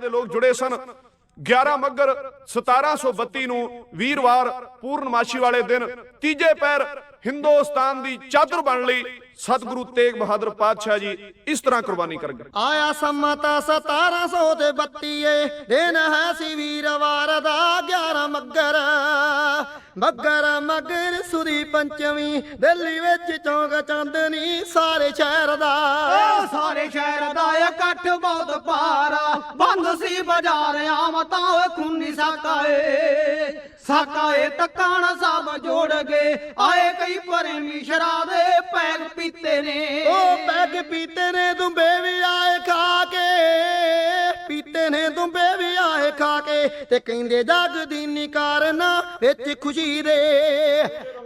ਦੇ ਲੋਕ ਜੁੜੇ ਸਨ। 11 ਮੱਗਰ 1732 ਨੂੰ ਵੀਰਵਾਰ ਪੂਰਨਮਾਸ਼ੀ ਵਾਲੇ ਦਿਨ ਤੀਜੇ ਪੈਰ ਹਿੰਦੁਸਤਾਨ ਦੀ ਚਾਦਰ ਬਣ ਲਈ ਸਤਿਗੁਰੂ ਤੇਗ ਬਹਾਦਰ ਪਾਤਸ਼ਾਹ ਜੀ ਇਸ ਤਰ੍ਹਾਂ ਕੁਰਬਾਨੀ ਕਰ ਗਏ। ਆਇਆ ਸੰਮਤਾ 1700 ਤੇ 32 ਏ। ਦਿਨ ਹੈ ਸੀ ਵੀਰਵਾਰ ਦਾ 11 ਮੱਗਰ। ਮੱਗਰ ਮੱਗਰ ਸੁਰੀ ਪੰਚਵੀਂ ਦਿੱਲੀ ਵਿੱਚ ਚੌਂਕ ਚਾਂਦਨੀ ਸਾਰੇ ਸ਼ਹਿਰ ਦਾ। ਓ ਸਾਰੇ ਸ਼ਹਿਰ ਦਾ ਇਕੱਠ ਬਹੁਤ ਭਾਰਾ ਬੰਦ ਸੀ ਬਾਜ਼ਾਰ ਆਮ ਤਾਂ ਓਏ ਖੂਨੀ ਸਾਕਾਏ ਸਾਕਾਏ ਤਕਾਣ ਸਭ ਜੋੜ ਗਏ ਆਏ ਕਈ ਪ੍ਰੇਮੀ ਸ਼ਰਾਦੇ ਪੈਗ ਪੀਤੇ ਨੇ। ਉਹ ਪੈਗ ਪੀਤੇ ਨੇ ਦੁੰਬੇ ਵੀ ਆਏ ਤੇ ਕਹਿੰਦੇ, ਜਗ ਦੀ ਨਿਕਾਰਨਾ ਵਿੱਚ ਖੁਸ਼ੀ ਦੇ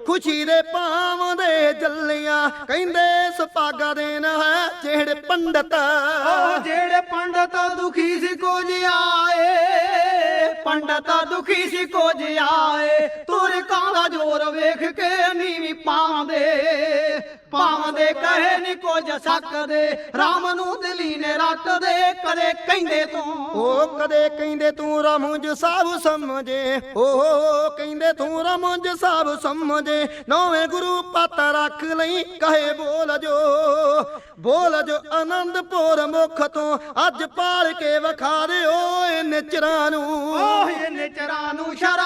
ਖੁਸ਼ੀ ਦੇ ਪਾਵਦੇ ਜੱਲੀਆਂ। ਕਹਿੰਦੇ ਸੁਪਾਗਾ ਦੇਣਾ ਹੈ ਜਿਹੜੇ ਪੰਡਤ। ਜਿਹੜੇ ਪੰਡਤ ਦੁਖੀ ਸੀ ਕੁਝ ਆਏ, ਪੰਡਤ ਦੁਖੀ ਸੀ ਕੁਝ ਆਏ। ਤੁਰ ਕਾਂ ਦਾ ਜੋਰ ਵੇਖ ਕੇ ਨੀਵੀਂ ਪਾਉਂਦੇ ਪਾਉਂਦੇ ਕਹੇ ਨੀ ਕੁਝ ਸਕਦੇ। ਰਾਮ ਨੂੰ ਦਿਲੀ ਨੇ ਰੱਟਦੇ ਕਦੇ ਕਹਿੰਦੇ ਤੂੰ। ਉਹ ਕਦੇ ਕਹਿੰਦੇ ਤੂੰ ਰਮੁੰਜ ਸਭ ਸਮਝੇ। ਉਹ ਕਹਿੰਦੇ ਤੂੰ ਰਮੁੰਜ ਸਭ ਸਮਝੇ। ਨੌਵੇਂ ਗੁਰੂ ਪਤ ਰੱਖ ਲਈ ਕਹੇ ਬੋਲ ਜੋ। ਬੋਲ ਜੋ ਆਨੰਦਪੁਰ ਮੁਖ ਤੋਂ ਅੱਜ ਪਾਲ ਕੇ ਵਿਖਾ ਦਿਓ ਇਹ ਨਿਚਰਾਂ ਨੂੰ। ਓਹ ਇਹਨੇ ਚਰਾਂ ਨੂੰ ਸ਼ਰਾ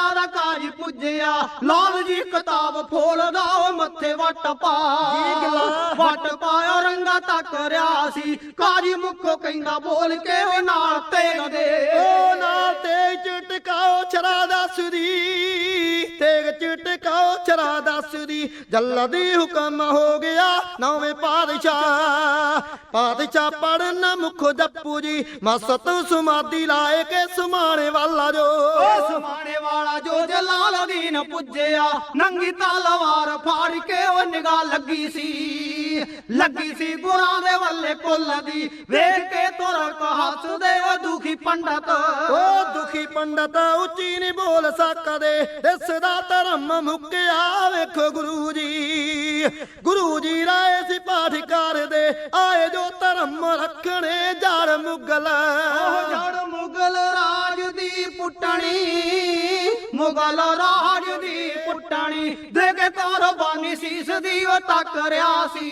ਪੁੱਜਿਆ। ਲਾਲ ਜੀ ਕਿਤਾਬ ਫੋਲਦਾ ਓ ਮੱਥੇ ਵੱਟ ਪਾ। ਵੱਟ ਪਾਇਆ ਰੰਗਾ ਤੱਕ ਰਿਆ ਸੀ। ਕਾਜੀ ਮੁੱਖੋ ਕਹਿੰਦਾ ਬੋਲ ਕੇ ਓ ਨਾਲ ਤੇਗ ਦੇ। ਉਹ ਨਾਲ ਤੇ ਚਟਕਾਓ ਛਰਾ ਦੱਸਦੀ ਤੇਗ ਛਰਾ ਦੱਸਦੀ ਜੱਲਦੀ ਹੁਕਮ ਹੋ ਗਿਆ ਨੌਵੇਂ ਪਾਤਸ਼ਾਹ। ਪਾਤਸ਼ਾਹ ਪੜਨ ਮੁਖ ਜੱਪੂ ਜੀ ਮਸਤ ਸਮਾਧੀ ਲਾਏ ਕੇ ਸੁਮਾਣੇ ਵਾਲਾ ਜੋ। ਓ ਸਮਾਣੇ ਵਾਲਾ ਜੋ ਜਲਾਲ ਦੀਨ ਪੁੱਜਿਆ ਨੰਗੀ ਤਲਵਾਰ ਫਾੜ ਕੇ ਉਹ ਨਿਗਾਹ ਲੱਗੀ ਸੀ। ਲੱਗੀ ਸੀ ਗੁਰਾਂ ਦੇ ਵੱਲੇ ਕੁੱਲ ਦੀ ਵੇਖ ਕੇ ਤੁਰ ਕ ਹੱਸਦੇ ਉਹ ਦੁਖੀ ਪੰਡਤ। ਦੁਖੀ ਪੰਡਤ ਉੱਚੀ ਨਹੀਂ ਬੋਲ ਸਕਦੇ। ਇਸ ਦਾ ਧਰਮ ਮੁੱਕਿਆ ਵੇਖੋ ਗੁਰੂ ਜੀ ਗੁਰੂ ਜੀ ਰਾਏ ਸੀ ਪਾਠ ਕਰਦੇ। ਆਏ ਜੋ ਧਰਮ ਰੱਖਣੇ ਜੜ ਮੁਗਲ। ਜੜ ਮੁਗਲ ਰਾਜ ਦੀ ਪੁੱਟਣੀ, ਮੁਗਲ ਰਾਜ ਦੀ ਪੁੱਟਣੀ। ਦੇ ਕੇ ਕੁਰਬਾਨੀ ਸੀਸ ਦੀ ਉਹ ਤੱਕ ਰਿਆ ਸੀ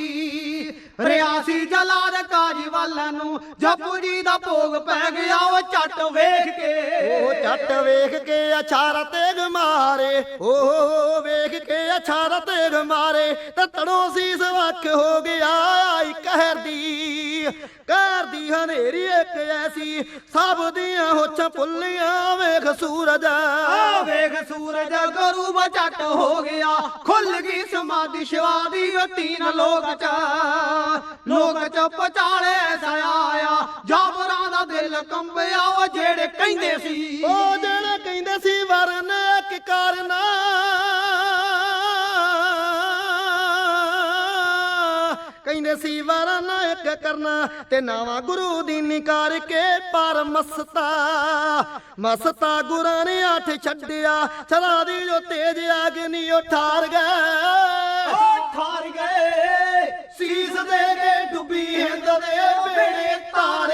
ਰਿਆਸੀ ਜਲਾਦ ਕਾਜੀ ਵੱਲ ਨੂੰ ਜਪੂ ਜੀ ਦਾ ਭੋਗ ਪੈ ਗਿਆ, ਉਹ ਚੱਟ ਵੇਖ ਕੇ। ਉਹ ਜੱਟ ਵੇਖ ਕੇ ਅਛਾਰ ਤੇਗ ਮਾਰੇ। ਓ ਕੇ ਅਛਾਰ ਤੇਗ ਮਾਰੇ ਤੜੋਂ ਸੀਸ ਵੱਖ ਹੋ ਗਿਆ। ਆਈ ਕਹਿਰ ਦੀ ਕਹਿਰ ਦੀ ਹਨੇਰੀ ਇੱਕ ਐਸੀ ਸਭ ਦੀਆਂ ਹੋਛਾਂ ਪੁੱਲੀਆਂ ਵੇਖ ਸੂਰਜ। ਆ ਵੇਖ ਸੂਰਜ ਗਰੂ ਬਚਟ ਹੋ ਗਿਆ। ਖੁੱਲ ਗਈ ਸਮਾਧੀ ਸ਼ਿਵਾ ਦੀ ਉਹ ਤੀਨ ਲੋਕ ਚ। ਲੋਕ ਚ ਪਚਾਲੇ ਆਇਆ ਜਾਬਰਾਂ ਦਾ ਦਿਲ ਕੰਬਿਆ ਉਹ ਜਿਹੜੇ ਕਹਿੰਦੇ ਸੀ। ਉਹ ਜਿਹੜੇ ਕਹਿੰਦੇ ਸੀ ਵਰਨ ਕਿ ਕਰਨਾ ਕਹਿੰਦੇ ਸੀ ਵਾਰਾ ਨਾ ਇੱਕ ਕਰਨਾ ਤੇ ਨਾਵਾ ਗੁਰੂ ਦੀ ਨਿਕਾਰ ਕੇ ਪਰ ਮਸਤਾ। ਮਸਤਾ ਗੁਰਾਂ ਨੇ ਆਠ ਛੱਡਿਆ ਚਲਾ ਦੀ ਜੋ ਤੇਜ ਅਗਨੀ ਉਹ ਠਾਰ ਗਏ। ਠਾਰ ਗਏ। ਸੀਸ ਦੇ ਕੇ ਡੁੱਬੀ ਹਿੰਦ ਦੇ ਬੇੜੇ ਤਾਰ